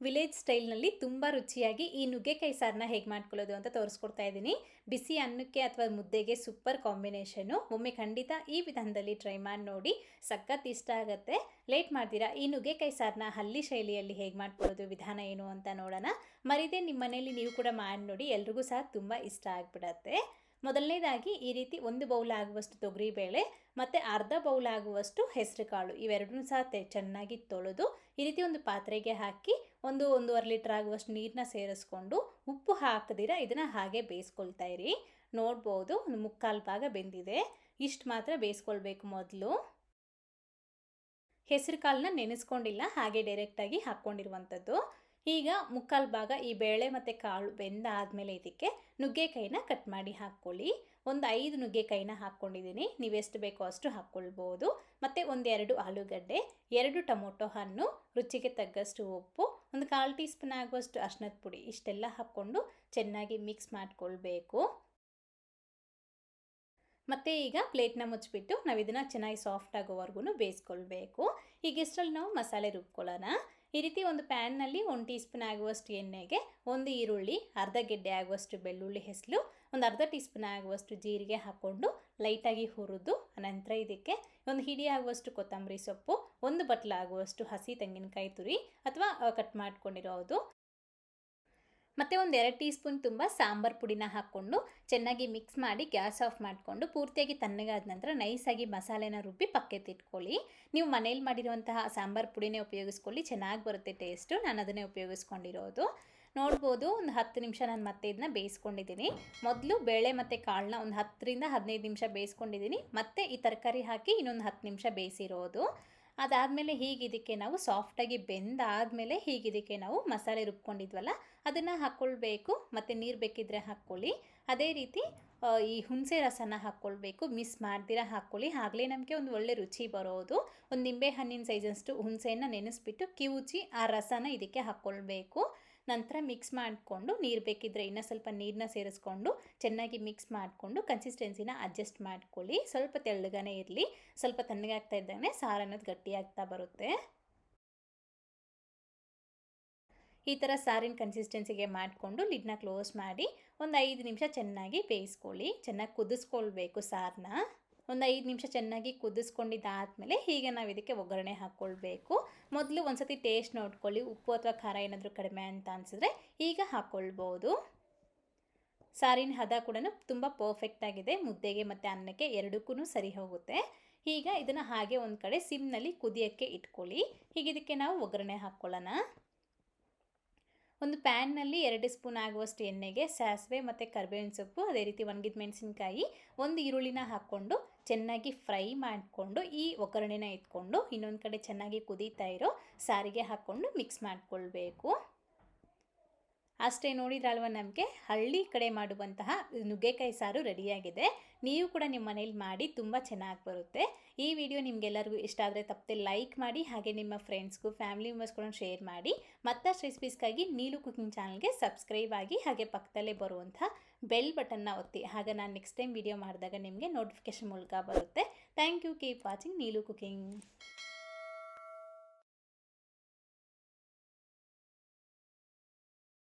Village ಸ್ಟೈಲ್ನಲ್ಲಿ ತುಂಬ ರುಚಿಯಾಗಿ ಈ ನುಗ್ಗೆಕಾಯಿ ಸಾರನ್ನ ಹೇಗೆ ಮಾಡ್ಕೊಳ್ಳೋದು ಅಂತ ತೋರಿಸ್ಕೊಡ್ತಾ ಇದ್ದೀನಿ. ಬಿಸಿ ಅನ್ನಕ್ಕೆ ಅಥವಾ ಮುದ್ದೆಗೆ ಸೂಪರ್ ಕಾಂಬಿನೇಷನು ಒಮ್ಮೆ ಖಂಡಿತ ಈ ವಿಧಾನದಲ್ಲಿ ಟ್ರೈ ಮಾಡಿ ನೋಡಿ, ಸಖತ್ ಇಷ್ಟ ಆಗುತ್ತೆ. ಲೇಟ್ ಮಾಡ್ತೀರಾ? ಈ ನುಗ್ಗೆಕಾಯಿ ಸಾರನ್ನ ಹಳ್ಳಿ ಶೈಲಿಯಲ್ಲಿ ಹೇಗೆ ಮಾಡ್ಕೊಳ್ಳೋದು, ವಿಧಾನ ಏನು ಅಂತ ನೋಡೋಣ. ಮರಿದೇ ನಿಮ್ಮ ಮನೆಯಲ್ಲಿ ನೀವು ಕೂಡ ಮಾಡಿ ನೋಡಿ, ಎಲ್ರಿಗೂ ಸಹ ತುಂಬ ಇಷ್ಟ ಆಗಿಬಿಡತ್ತೆ. ಮೊದಲನೇದಾಗಿ ಈ ರೀತಿ ಒಂದು ಬೌಲ್ ಆಗುವಷ್ಟು ತೊಗರಿಬೇಳೆ, ಮತ್ತು ಅರ್ಧ ಬೌಲ್ ಆಗುವಷ್ಟು ಹೆಸರು ಕಾಳು ಇವೆರಡನ್ನೂ ಸಹ ಚೆನ್ನಾಗಿ ತೊಳೆದು ಈ ರೀತಿ ಒಂದು ಪಾತ್ರೆಗೆ ಹಾಕಿ ಒಂದು ಒಂದೂವರೆ ಲೀಟ್ರ್ ಆಗುವಷ್ಟು ನೀರನ್ನ ಸೇರಿಸ್ಕೊಂಡು ಉಪ್ಪು ಹಾಕದಿರ ಇದನ್ನು ಹಾಗೆ ಬೇಯಿಸ್ಕೊಳ್ತಾ ಇರಿ. ನೋಡ್ಬೋದು ಒಂದು ಮುಕ್ಕಾಲು ಭಾಗ ಬೆಂದಿದೆ. ಇಷ್ಟು ಮಾತ್ರ ಬೇಯಿಸ್ಕೊಳ್ಬೇಕು ಮೊದಲು. ಹೆಸರು ಕಾಳನ್ನ ನೆನೆಸ್ಕೊಂಡಿಲ್ಲ, ಹಾಗೆ ಡೈರೆಕ್ಟಾಗಿ ಹಾಕ್ಕೊಂಡಿರುವಂಥದ್ದು. ಈಗ ಮುಕ್ಕಾಲು ಭಾಗ ಈ ಬೇಳೆ ಮತ್ತು ಕಾಳು ಬೆಂದಾದಮೇಲೆ ಇದಕ್ಕೆ ನುಗ್ಗೆಕಾಯಿನ ಕಟ್ ಮಾಡಿ ಹಾಕ್ಕೊಳ್ಳಿ. ಒಂದು ಐದು ನುಗ್ಗೆಕಾಯಿನ ಹಾಕ್ಕೊಂಡಿದ್ದೀನಿ. ಎಷ್ಟು ಬೇಕೋ ಅಷ್ಟು ಹಾಕ್ಕೊಳ್ಬೋದು. ಮತ್ತು ಒಂದೆರಡು ಆಲೂಗಡ್ಡೆ, ಎರಡು ಟೊಮೊಟೊ ಹಣ್ಣು, ರುಚಿಗೆ ತಗ್ಗಷ್ಟು ಉಪ್ಪು ಒಂದು ಕಾಲು ಟೀ ಸ್ಪೂನ್ ಆಗುವಷ್ಟು ಅರ್ಶಿನದ ಪುಡಿ ಇಷ್ಟೆಲ್ಲ ಹಾಕ್ಕೊಂಡು ಚೆನ್ನಾಗಿ ಮಿಕ್ಸ್ ಮಾಡಿಕೊಳ್ಬೇಕು. ಮತ್ತು ಈಗ ಪ್ಲೇಟ್ನ ಮುಚ್ಚಿಬಿಟ್ಟು ನಾವು ಇದನ್ನು ಚೆನ್ನಾಗಿ ಸಾಫ್ಟ್ ಆಗೋವರೆಗೂ ಬೇಯಿಸ್ಕೊಳ್ಬೇಕು. ಈಗ ಇಷ್ಟರಲ್ಲಿ ನಾವು ಮಸಾಲೆ ರುಬ್ಕೊಳ್ಳೋಣ. ಈ ರೀತಿ ಒಂದು ಪ್ಯಾನ್ನಲ್ಲಿ ಒಂದು ಟೀ ಸ್ಪೂನ್ ಆಗುವಷ್ಟು ಎಣ್ಣೆಗೆ, ಒಂದು ಈರುಳ್ಳಿ, ಅರ್ಧ ಗೆಡ್ಡೆ ಆಗುವಷ್ಟು ಬೆಳ್ಳುಳ್ಳಿ ಹೆಸಲು, ಒಂದು ಅರ್ಧ ಟೀ ಸ್ಪೂನ್ ಆಗುವಷ್ಟು ಜೀರಿಗೆ ಹಾಕ್ಕೊಂಡು ಲೈಟಾಗಿ ಹುರಿದು ನಂತರ ಇದಕ್ಕೆ ಒಂದು ಹಿಡಿ ಆಗುವಷ್ಟು ಕೊತ್ತಂಬರಿ ಸೊಪ್ಪು, ಒಂದು ಬಟ್ಲ ಆಗುವಷ್ಟು ಹಸಿ ತೆಂಗಿನಕಾಯಿ ತುರಿ ಅಥವಾ ಕಟ್ ಮಾಡ್ಕೊಂಡಿರೋದು. ಮತ್ತು ಒಂದು ಎರಡು ಟೀ ಸ್ಪೂನ್ ತುಂಬ ಸಾಂಬಾರು ಪುಡಿನ ಹಾಕ್ಕೊಂಡು ಚೆನ್ನಾಗಿ ಮಿಕ್ಸ್ ಮಾಡಿ ಗ್ಯಾಸ್ ಆಫ್ ಮಾಡಿಕೊಂಡು ಪೂರ್ತಿಯಾಗಿ ತಣ್ಣಗಾದ ನಂತರ ನೈಸಾಗಿ ಮಸಾಲೆನ ರುಬ್ಬಿ ಪಕ್ಕೆತ್ತಿಟ್ಕೊಳ್ಳಿ ನೀವು ಮನೇಲಿ ಮಾಡಿರುವಂತಹ ಸಾಂಬಾರು ಪುಡಿನೇ ಉಪಯೋಗಿಸ್ಕೊಳ್ಳಿ, ಚೆನ್ನಾಗಿ ಬರುತ್ತೆ ಟೇಸ್ಟು, ನಾನು ಅದನ್ನೇ ಉಪಯೋಗಿಸ್ಕೊಂಡಿರೋದು. ನೋಡ್ಬೋದು, ಒಂದು ಹತ್ತು ನಿಮಿಷ ನಾನು ಮತ್ತೆ ಇದನ್ನ ಬೇಯಿಸ್ಕೊಂಡಿದ್ದೀನಿ. ಮೊದಲು ಬೇಳೆ ಮತ್ತು ಕಾಳನ್ನ ಒಂದು ಹತ್ತರಿಂದ ಹದಿನೈದು ನಿಮಿಷ ಬೇಯಿಸ್ಕೊಂಡಿದ್ದೀನಿ. ಮತ್ತೆ ಈ ತರಕಾರಿ ಹಾಕಿ ಇನ್ನೊಂದು ಹತ್ತು ನಿಮಿಷ ಬೇಯಿಸಿರೋದು. ಅದಾದಮೇಲೆ ಹೀಗೆ ಇದಕ್ಕೆ ನಾವು ಸಾಫ್ಟಾಗಿ ಬೆಂದಾದಮೇಲೆ ಹೀಗೆ ಇದಕ್ಕೆ ನಾವು ಮಸಾಲೆ ರುಬ್ಕೊಂಡಿದ್ವಲ್ಲ, ಅದನ್ನು ಹಾಕ್ಕೊಳ್ಬೇಕು ಮತ್ತು ನೀರು ಬೇಕಿದ್ದರೆ ಹಾಕ್ಕೊಳ್ಳಿ. ಅದೇ ರೀತಿ ಈ ಹುಣಸೆ ರಸನ ಹಾಕ್ಕೊಳ್ಬೇಕು. ಮಿಸ್ ಮಾಡ್ದಿರ ಹಾಕ್ಕೊಳ್ಳಿ. ಆಗಲೇ ನಮಗೆ ಒಂದು ಒಳ್ಳೆ ರುಚಿ ಬರೋದು. ಒಂದು ನಿಂಬೆ ಹಣ್ಣಿನ ಸೈಜಷ್ಟು ಹುಣಸೆಯನ್ನು ನೆನೆಸ್ಬಿಟ್ಟು, ಕಿವುಚಿ ಆ ರಸನ ಇದಕ್ಕೆ ಹಾಕ್ಕೊಳ್ಬೇಕು ನಂತರ ಮಿಕ್ಸ್ ಮಾಡಿಕೊಂಡು ನೀರು ಬೇಕಿದ್ದರೆ ಇನ್ನೂ ಸ್ವಲ್ಪ ನೀರನ್ನ ಸೇರಿಸ್ಕೊಂಡು ಚೆನ್ನಾಗಿ ಮಿಕ್ಸ್ ಮಾಡಿಕೊಂಡು ಕನ್ಸಿಸ್ಟೆನ್ಸಿನ ಅಡ್ಜಸ್ಟ್ ಮಾಡ್ಕೊಳ್ಳಿ. ಸ್ವಲ್ಪ ತೆಳ್ಳಗನೇ ಇರಲಿ. ಸ್ವಲ್ಪ ತಣ್ಣಗಾಗ್ತಾ ಇದ್ದಾಗೆ ಸಾರು ಅನ್ನೋದು ಗಟ್ಟಿಯಾಗ್ತಾ ಬರುತ್ತೆ. ಈ ಥರ ಸಾರಿನ ಕನ್ಸಿಸ್ಟೆನ್ಸಿಗೆ ಮಾಡಿಕೊಂಡು ಲಿಡ್ನ ಕ್ಲೋಸ್ ಮಾಡಿ ಒಂದು ಐದು ನಿಮಿಷ ಚೆನ್ನಾಗಿ ಬೇಯಿಸ್ಕೊಳ್ಳಿ. ಚೆನ್ನಾಗಿ ಕುದಿಸ್ಕೊಳ್ಬೇಕು ಸಾರನ್ನ ಒಂದು ಐದು ನಿಮಿಷ ಚೆನ್ನಾಗಿ ಕುದಿಸ್ಕೊಂಡಿದ್ದಾದಮೇಲೆ ಹೀಗೆ ನಾವು ಇದಕ್ಕೆ ಒಗ್ಗರಣೆ ಹಾಕ್ಕೊಳ್ಬೇಕು. ಮೊದಲು ಒಂದು ಸತಿ ಟೇಸ್ಟ್ ನೋಡ್ಕೊಳ್ಳಿ, ಉಪ್ಪು ಅಥವಾ ಖಾರ ಏನಾದರೂ ಕಡಿಮೆ ಅಂತ ಅನಿಸಿದ್ರೆ ಈಗ ಹಾಕ್ಕೊಳ್ಬೋದು. ಸಾರಿನ ಹದ ಕೂಡ ತುಂಬ ಪರ್ಫೆಕ್ಟಾಗಿದೆ ಮುದ್ದೆಗೆ ಮತ್ತು ಅನ್ನಕ್ಕೆ ಎರಡಕ್ಕೂ ಸರಿ ಹೋಗುತ್ತೆ. ಈಗ ಇದನ್ನು ಹಾಗೆ ಒಂದು ಕಡೆ ಸಿಮ್ನಲ್ಲಿ ಕುದಿಯೋಕ್ಕೆ ಇಟ್ಕೊಳ್ಳಿ. ಹೀಗೆ ಇದಕ್ಕೆ ನಾವು ಒಗ್ಗರಣೆ ಹಾಕ್ಕೊಳ್ಳೋಣ. ಒಂದು ಪ್ಯಾನ್ನಲ್ಲಿ ಎರಡು ಸ್ಪೂನ್ ಆಗುವಷ್ಟು ಎಣ್ಣೆಗೆ ಸಾಸಿವೆ ಮತ್ತು ಕರ್ಬೇವಿನ ಸೊಪ್ಪು, ಅದೇ ರೀತಿ ಒಣಗಿದ ಮೆಣಸಿನ್ಕಾಯಿ, ಒಂದು ಈರುಳ್ಳಿನ ಹಾಕ್ಕೊಂಡು ಚೆನ್ನಾಗಿ ಫ್ರೈ ಮಾಡಿಕೊಂಡು ಈ ಒಗ್ಗರಣೆನ ಇಟ್ಕೊಂಡು ಇನ್ನೊಂದು ಕಡೆ ಚೆನ್ನಾಗಿ ಕುದೀತಾ ಇರೋ ಸಾರಿಗೆ ಹಾಕ್ಕೊಂಡು ಮಿಕ್ಸ್ ಮಾಡಿಕೊಳ್ಬೇಕು. ಅಷ್ಟೇ ನೋಡಿದ್ರಲ್ವ ನಮಗೆ ಹಳ್ಳಿ ಕಡೆ ಮಾಡುವಂತಹ ನುಗ್ಗೆಕಾಯಿ ಸಾರು ರೆಡಿಯಾಗಿದೆ. ನೀವು ಕೂಡ ನಿಮ್ಮ ಮನೇಲಿ ಮಾಡಿ ತುಂಬ ಚೆನ್ನಾಗಿ ಬರುತ್ತೆ. ಈ ವಿಡಿಯೋ ನಿಮಗೆಲ್ಲರಿಗೂ ಇಷ್ಟ ಆದರೆ ತಪ್ಪದೆ ಲೈಕ್ ಮಾಡಿ, ಹಾಗೆ ನಿಮ್ಮ ಫ್ರೆಂಡ್ಸ್ಗೂ, ಫ್ಯಾಮಿಲಿ ಮೆಂಬರ್ಸ್ಗಳನ್ನ ಶೇರ್ ಮಾಡಿ. ಮತ್ತಷ್ಟು ರೆಸಿಪೀಸ್ಗಾಗಿ ನೀಲು ಕುಕಿಂಗ್ ಚಾನಲ್ಗೆ ಸಬ್ಸ್ಕ್ರೈಬ್ ಆಗಿ, ಹಾಗೆ ಪಕ್ಕದಲ್ಲೇ ಬರುವಂಥ ಬೆಲ್ ಬಟನ್ನ ಒತ್ತಿ. ಹಾಗೆ ನಾನು ನೆಕ್ಸ್ಟ್ ಟೈಮ್ ವಿಡಿಯೋ ಮಾಡಿದಾಗ ನಿಮಗೆ ನೋಟಿಫಿಕೇಶನ್ ಮೂಲಕ ಬರುತ್ತೆ. Thank you, keep watching Neelu cooking